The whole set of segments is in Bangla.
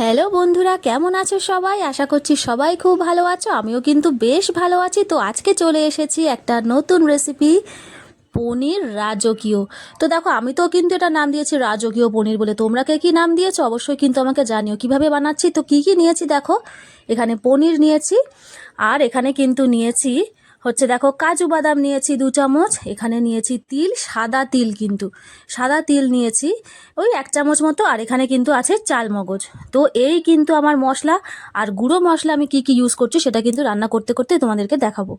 হ্যালো বন্ধুরা, কেমন আছো সবাই? আশা করছি সবাই খুব ভালো আছো। আমিও কিন্তু বেশ ভালো আছি। তো আজকে চলে এসেছি একটা নতুন রেসিপি পনির রাজকীয়। তো দেখো, আমি তো কিন্তু এটা নাম দিয়েছি রাজকীয় পনির বলে। তোমরা কে কী নাম দিয়েছ? অবশ্যই কিন্তু আমাকে জানিও। কীভাবে বানাচ্ছি? তো কি কি নিয়েছি দেখো, এখানে পনির নিয়েছি, আর এখানে কিন্তু নিয়েছি হচ্ছে দেখো, কাজু বাদাম নিয়েছি দু চামচ, এখানে নিয়েছি তিল, সাদা তিল কিন্তু। সাদা তিল নিয়েছি, ওই এক চামচ মতো, আর এখানে কিন্তু আছে চাল মগজ। তো এই কিন্তু আমার মশলা, আর গুঁড়ো মশলা আমি কি কি ইউজ করছি সেটা কিন্তু রান্না করতে করতে তোমাদেরকে দেখাবো।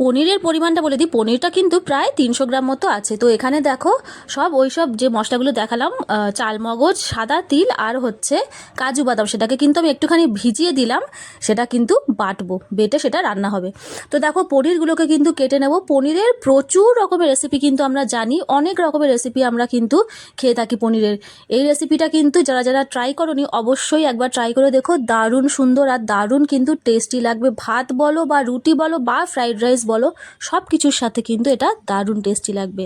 পনিরের পরিমাণটা বলে দিই, পনিরটা কিন্তু প্রায় তিনশো গ্রাম মতো আছে। তো এখানে দেখো, সব ওই সব যে মশলাগুলো দেখালাম চাল মগজ, সাদা তিল, আর হচ্ছে কাজু বাদাম, সেটাকে কিন্তু আমি একটুখানি ভিজিয়ে দিলাম, সেটা কিন্তু বাটবো, বেটে সেটা রান্না হবে। তো দেখো পনিরগুলোকে কিন্তু কেটে নেব। পনিরের প্রচুর রকমের রেসিপি কিন্তু আমরা জানি, অনেক রকমের রেসিপি আমরা কিন্তু খেয়ে থাকি পনিরের। এই রেসিপিটা কিন্তু যারা যারা ট্রাই করনি, অবশ্যই একবার ট্রাই করে দেখো, দারুণ সুন্দর আর দারুণ কিন্তু টেস্টি লাগবে। ভাত বলো বা রুটি বলো বা ফ্রাইড রাইস বলো সব কিছুর সাথে কিন্তু এটা দারুণ টেস্টি লাগবে।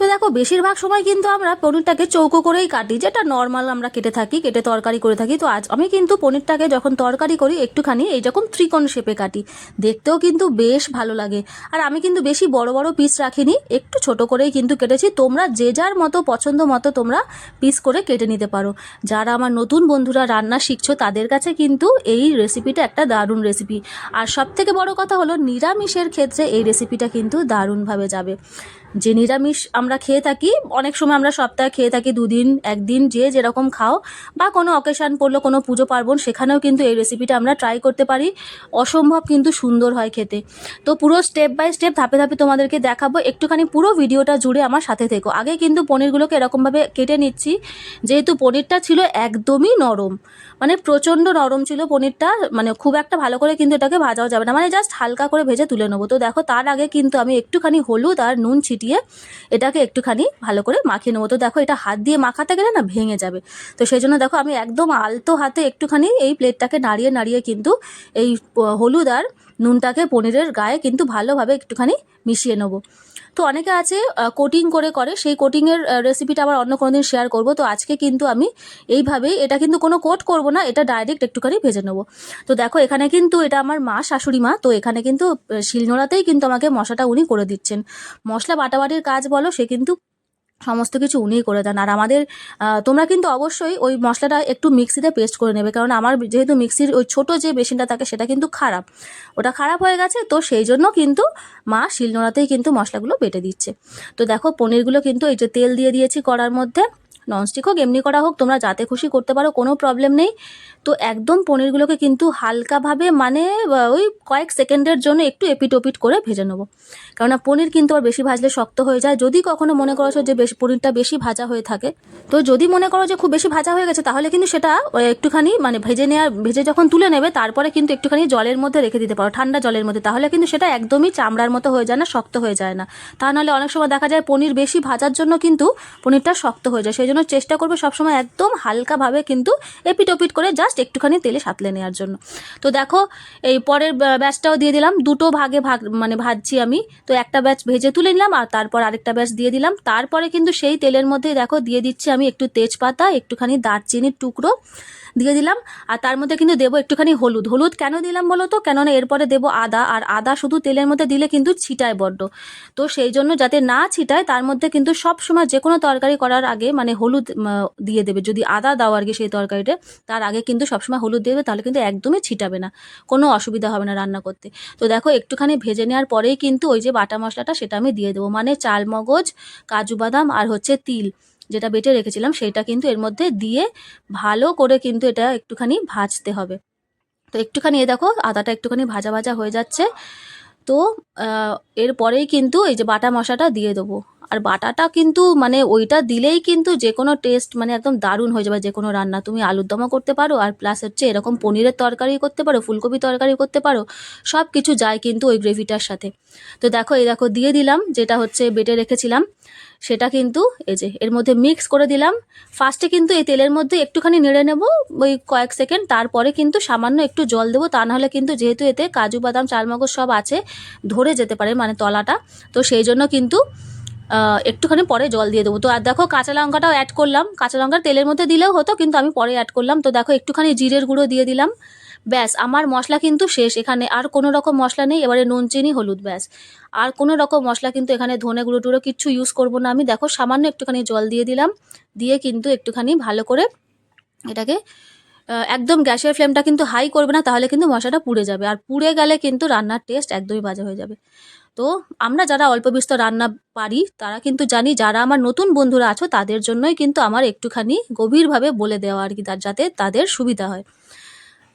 তো দেখো, বেশিরভাগ সময় কিন্তু আমরা পনিরটাকে চৌকো করেই কাটি, যেটা নর্মাল আমরা কেটে থাকি, কেটে তরকারি করে থাকি। তো আজ আমি কিন্তু পনিরটাকে যখন তরকারি করি, একটুখানি এই রকম ত্রিকোণ শেপে কাটি, দেখতেও কিন্তু বেশ ভালো লাগে। আর আমি কিন্তু বেশি বড় বড় পিস রাখিনি, একটু ছোট করেই কিন্তু কেটেছি। তোমরা যে যার মতো পছন্দ মতো তোমরা পিস করে কেটে নিতে পারো। যারা আমার নতুন বন্ধুরা রান্না শিখছো, তাদের কাছে কিন্তু এই রেসিপিটা একটা দারুণ রেসিপি আর সব থেকে বড় কথা হলো, নিরামিষের ক্ষেত্রে এই রেসিপিটা কিন্তু দারুণভাবে যাবে। যে নিরামিষ আমরা খেয়ে থাকি, অনেক সময় আমরা সপ্তাহে খেয়ে থাকি, দুদিন, একদিন, যে যেরকম খাও, বা কোনো অকেশান পড়ল, কোনো পুজো পার্বণ, সেখানেও কিন্তু এই রেসিপিটা আমরা ট্রাই করতে পারি। অসম্ভব কিন্তু সুন্দর হয় খেতে। তো পুরো স্টেপ বাই স্টেপ ধাপে ধাপে তোমাদেরকে দেখাবো। একটুখানি পুরো ভিডিওটা জুড়ে আমার সাথে থেকো। আগে কিন্তু পনিরগুলোকে এরকমভাবে কেটে নিচ্ছি। যেহেতু পনিরটা ছিল একদমই নরম মানে প্রচণ্ড নরম ছিল পনিরটা মানে খুব একটা ভালো করে কিন্তু এটাকে ভাজাও যাবে না। মানে জাস্ট হালকা করে ভেজে তুলে নেব। তো দেখো, তার আগে কিন্তু আমি একটুখানি হলুদ আর নুন ছিটিয়ে এটাকে একটুখানি ভালো করে মাখিয়ে নেব। তো দেখো, এটা হাত দিয়ে মাখাতে গেলে না ভেঙে যাবে। তো সেই জন্য দেখো, আমি একদম আলতো হাতে একটুখানি এই প্লেটটাকে নাড়িয়ে নাড়িয়ে কিন্তু এই হলুদ আর নুনটাকে পনিরের গায়ে কিন্তু ভালোভাবে একটুখানি মিশিয়ে নেব। তো অনেকে আছে কোটিং করে করে, সেই কোটিংয়ের রেসিপিটা আবার অন্য কোনো দিন শেয়ার করব। তো আজকে কিন্তু আমি এইভাবেই, এটা কিন্তু কোনো কোট করব না, এটা ডাইরেক্ট একটুখানি ভেজে নেব। তো দেখো, এখানে কিন্তু এটা আমার মা, শাশুড়ি মা, তো এখানে কিন্তু শিলনোড়াতেই কিন্তু আমাকে মশাটা উনি করে দিচ্ছেন। মশলা বাটাবাটির কাজ বলো, সে কিন্তু সমস্ত কিছু উনিই করে দেন। আর আমাদের তোমরা কিন্তু অবশ্যই ওই মশলাটা একটু মিক্সিতে পেস্ট করে নেবে, কারণ আমার যেহেতু মিক্সির ওই ছোটো যে মেশিনটা থাকে সেটা কিন্তু খারাপ। ওটা খারাপ হয়ে গেছে, তো সেই জন্য কিন্তু মা শিলনোড়াতেই কিন্তু মশলাগুলো বেটে দিচ্ছে। তো দেখো, পনিরগুলো কিন্তু এই যে তেল দিয়ে দিয়েছি করার মধ্যে। ননস্টিক হোক, এমনি করা হোক, তোমরা যাতে খুশি করতে পারো, কোনো প্রবলেম নেই। তো একদম পনিরগুলোকে কিন্তু হালকাভাবে মানে ওই কয়েক সেকেন্ডের জন্য একটু এপিট ওপিট করে ভেজে নেব। কেননা পনির কিন্তু আর বেশি ভাজলে শক্ত হয়ে যায়। যদি কখনো মনে করছ যে বেশি, পনিরটা বেশি ভাজা হয়ে থাকে, তো যদি মনে করো যে খুব বেশি ভাজা হয়ে গেছে, তাহলে কিন্তু সেটা একটুখানি মানে ভেজে নেওয়ার ভেজে যখন তুলে নেবে, তারপরে কিন্তু একটুখানি জলের মধ্যে রেখে দিতে পারো, ঠান্ডা জলের মধ্যে। তাহলে কিন্তু সেটা একদমই চামড়ার মতো হয়ে যায় না, শক্ত হয়ে যায় না। তা নাহলে অনেক সময় দেখা যায় পনির বেশি ভাজার জন্য কিন্তু পনিরটা শক্ত হয়ে যায়। সেই জন্য চেষ্টা করবে সবসময় একদম হালকাভাবে কিন্তু এপিট ওপিট করে জাস্ট একটুখানি তেলে সাতলে নেওয়ার জন্য। তো দেখো, এই পরের ব্যা- ব্যাচটাও দিয়ে দিলাম। দুটো ভাগে ভাগ মানে ভাজছি আমি। তো একটা ব্যাচ ভেজে তুলে নিলাম আর তারপর আরেকটা ব্যাচ দিয়ে দিলাম। তারপরে কিন্তু সেই তেলের মধ্যে দেখো দিয়ে দিচ্ছি আমি একটু তেজপাতা, একটুখানি দারচিনির টুকরো। দিয়ে দিলাম। আর তার মধ্যে কিন্তু দেবো একটুখানি হলুদ। হলুদ কেন দিলাম বলো তো? কেননা এরপরে দেবো আদা। আর আদা শুধু তেলের মধ্যে দিলে কিন্তু ছিটায় বড্ড। তো সেই জন্য যাতে না ছিটায়, তার মধ্যে কিন্তু সব সময় যে কোনো তরকারি করার আগে মানে হলুদ দিয়ে দেবে। যদি আদা দাও আর কি সেই তরকারিতে, তার আগে কিন্তু সবসময় হলুদ দেবে, তাহলে কিন্তু একদমই ছিটাবে না। কোনো অসুবিধা হবে না রান্না করতে। তো দেখো একটুখানি ভেজে নেওয়ার পরেই কিন্তু ওই যে বাটা মশলাটা সেটা আমি দিয়ে দেবো। মানে চাল মগজ কাজু বাদাম আর হচ্ছে তিল। যেটা বেটে রেখেছিলাম সেটা কিন্তু এর মধ্যে দিয়ে ভালো করে কিন্তু এটা একটুখানি ভাজতে হবে। তো একটুখানি এ দেখো, আদাটা একটুখানি ভাজা ভাজা হয়ে যাচ্ছে। তো এরপরেই কিন্তু এই যে বাটা মশাটা দিয়ে দেবো। আর বাটাটা কিন্তু মানে ওইটা দিলেই কিন্তু যে কোনো টেস্ট মানে একদম দারুণ হয়ে যাবে, যে কোনো রান্না। তুমি আলুর দমও করতে পারো আর প্লাস হচ্ছে এরকম পনিরের তরকারি করতে পারো, ফুলকপি তরকারি করতে পারো সব কিছু যায় কিন্তু ওই গ্রেভিটার সাথে। তো দেখো, এই দেখো, দিয়ে দিলাম যেটা হচ্ছে বেটে রেখেছিলাম, সেটা কিন্তু এই যে এর মধ্যে মিক্স করে দিলাম। ফার্স্টে কিন্তু এই তেলের মধ্যে একটুখানি নেড়ে নেব, ওই কয়েক সেকেন্ড তারপরে কিন্তু সামান্য একটু জল দেবো, তা নাহলে কিন্তু যেহেতু এতে কাজু, বাদাম চালমগজ সব আছে, ধরে যেতে পারে মানে তলাটা। তো সেই জন্য কিন্তু একটুখানি পরে জল দিয়ে দেবো। তো আর দেখো কাঁচা লঙ্কাটাও অ্যাড করলাম। কাঁচা লঙ্কা তেলের মধ্যে দিলেও হতো, কিন্তু আমি পরে অ্যাড করলাম। তো দেখো একটুখানি জিরের গুঁড়ো দিয়ে দিলাম। ব্যাস, আমার মশলা কিন্তু শেষ। এখানে আর কোনো রকম মশলা নেই। এবারে নুন, চিনি, হলুদ, ব্যাস। আর কোনো রকম মশলা কিন্তু এখানে ধনে গুঁড়ো টুড়ো কিচ্ছু ইউজ করব না আমি। দেখো সামান্য একটুখানি জল দিয়ে দিলাম। দিয়ে কিন্তু একটুখানি ভালো করে এটাকে একদম গ্যাসের ফ্লেমটা কিন্তু হাই করবে না, তাহলে কিন্তু মশলাটা পুড়ে যাবে। আর পুড়ে গেলে কিন্তু রান্নার টেস্ট একদমই বাজে হয়ে যাবে। তো আমরা যারা অল্প বিস্তর রান্না পারি, তারা কিন্তু জানি যারা আমার নতুন বন্ধুরা আছো, তাদের জন্যই কিন্তু আমার একটুখানি গভীরভাবে বলে দেওয়া আর কি যাতে তাদের সুবিধা হয়।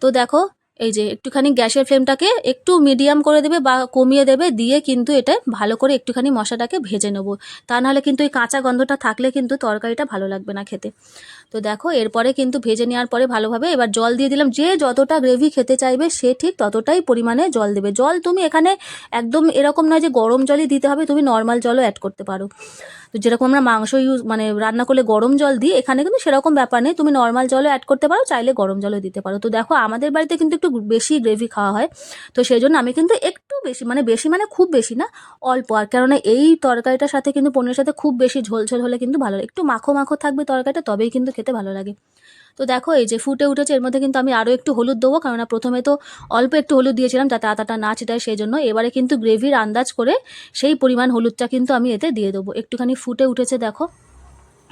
তো দেখো এই যে একটুখানি গ্যাসের ফ্লেমটাকে একটু মিডিয়াম করে দেবে বা কমিয়ে দেবে, দিয়ে কিন্তু এটা ভালো করে একটুখানি মশলাটাকে ভেজে নেব। তা নাহলে কিন্তু এই কাঁচা গন্ধটা থাকলে কিন্তু তরকারিটা ভালো লাগবে না খেতে। তো দেখো, এরপরে কিন্তু ভেজে নেওয়ার পরে ভালোভাবে এবার জল দিয়ে দিলাম। যে যতটা গ্রেভি খেতে চাইবে সে ঠিক ততটাই পরিমাণে জল দেবে। জল তুমি এখানে একদম এরকম নয় যে গরম জলই দিতে হবে, তুমি নর্মাল জলও অ্যাড করতে পারো। তো যেরকম আমরা মাংস ইউজ মানে রান্না করলে গরম জল দিই, এখানে কিন্তু সেরকম ব্যাপার নেই। তুমি নর্মাল জলও অ্যাড করতে পারো, চাইলে গরম জলও দিতে পারো। তো দেখো, আমাদের বাড়িতে কিন্তু একটু বেশি গ্রেভি খাওয়া হয়। তো সেই জন্য আমি কিন্তু একটু বেশি মানে বেশি মানে খুব বেশি না, অল্প। আর কেননা এই তরকারিটার সাথে কিন্তু পনিরের সাথে খুব বেশি ঝোল ঝোল হলে কিন্তু ভালো একটু মাখো মাখো থাকবে তরকারিটা, তবেই কিন্তু খেতে ভালো লাগে। তো দেখো, এই যে ফুটে উঠেছে, এর মধ্যে কিন্তু আমি আরও একটু হলুদ দেবো, কেননা প্রথমে তো অল্প একটু হলুদ দিয়েছিলাম, যাতে আতাটা না ছিটায়, সেই জন্য। এবারে কিন্তু গ্রেভির আন্দাজ করে সেই পরিমাণ হলুদটা কিন্তু আমি এতে দিয়ে দেবো। একটুখানি ফুটে উঠেছে, দেখো।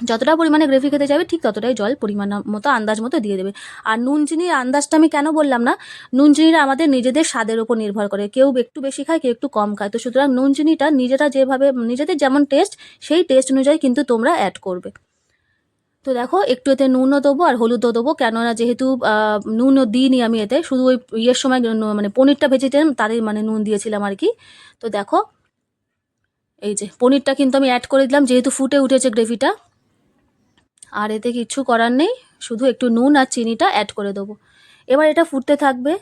যতটা পরিমাণে গ্রেভি খেতে যাবে ঠিক ততটাই জল, পরিমাণ মতো, আন্দাজ মতো দিয়ে দেবে। আর নুন চিনির আন্দাজটা আমি কেন বললাম না? নুন চিনিটা আমাদের নিজেদের স্বাদের উপর নির্ভর করে। কেউ একটু বেশি খায়, কেউ একটু কম খায়। তো সুতরাং নুন চিনিটা নিজেরা যেভাবে, নিজেদের যেমন টেস্ট সেই টেস্ট অনুযায়ী কিন্তু তোমরা অ্যাড করবে। তো দেখো, একটু এতে নুনও দেবো আর হলুদও দেবো। কেননা যেহেতু নুনও দিইনি আমি এতে, শুধু ওই ইয়ের সময় মানে পনিরটা ভেজেছিলাম, তারই মানে নুন দিয়েছিলাম আর কি। তো দেখো, এই যে পনিরটা কিন্তু আমি অ্যাড করে দিলাম, যেহেতু ফুটে উঠেছে গ্রেভিটা। আর এতে কিচ্ছু করার নেই, শুধু একটু নুন আর চিনিটা অ্যাড করে দেবো। এবার এটা ফুটতে থাকবে,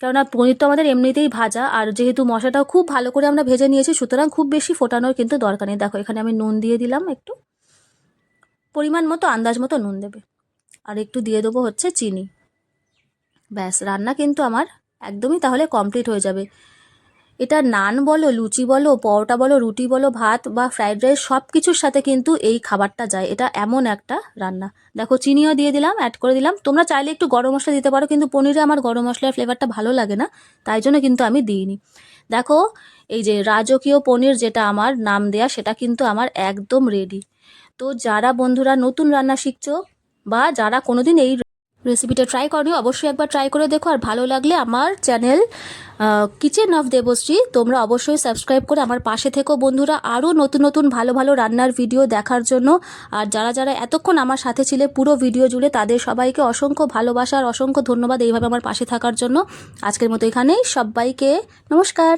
কেননা পনির তো আমাদের এমনিতেই ভাজা, আর যেহেতু মশলাটাও খুব ভালো করে আমরা ভেজে নিয়েছি, সুতরাং খুব বেশি ফোটানোর কিন্তু দরকার নেই। দেখো, এখানে আমি নুন দিয়ে দিলাম একটু। পরিমাণ মতো, আন্দাজ মতো নুন দেবে। আর একটু দিয়ে দেবো হচ্ছে চিনি। ব্যাস, রান্না কিন্তু আমার একদমই তাহলে কমপ্লিট হয়ে যাবে। এটা নান বলো, লুচি বলো, পরোটা বলো, রুটি বলো, ভাত বা ফ্রাইড রাইস সব কিছুর সাথে কিন্তু এই খাবারটা যায়। এটা এমন একটা রান্না। দেখো, চিনিও দিয়ে দিলাম অ্যাড করে দিলাম। তোমরা চাইলে একটু গরম মশলা দিতে পারো, কিন্তু পনিরে আমার গরম মশলার ফ্লেভারটা ভালো লাগে না, তাই জন্য কিন্তু আমি দিইনি। দেখো, এই যে রাজকীয় পনির যেটা আমার নাম দেয়া, সেটা কিন্তু আমার একদম রেডি তো যারা বন্ধুরা নতুন রান্না শিখছো বা যারা কোনোদিন এই রেসিপিটা ট্রাই করনি, অবশ্যই একবার ট্রাই করে দেখো। আর ভালো লাগলে আমার চ্যানেল কিচেন অফ দেবশ্রী তোমরা অবশ্যই সাবস্ক্রাইব করে আমার পাশে থেকো বন্ধুরা আরও নতুন নতুন ভালো ভালো রান্নার ভিডিও দেখার জন্য। আর যারা যারা এতক্ষণ আমার সাথে ছিলে পুরো ভিডিও জুড়ে, তাদের সবাইকে অসংখ্য ভালোবাসা আর অসংখ্য ধন্যবাদ এইভাবে আমার পাশে থাকার জন্য। আজকের মতো এখানেই, সবাইকে নমস্কার।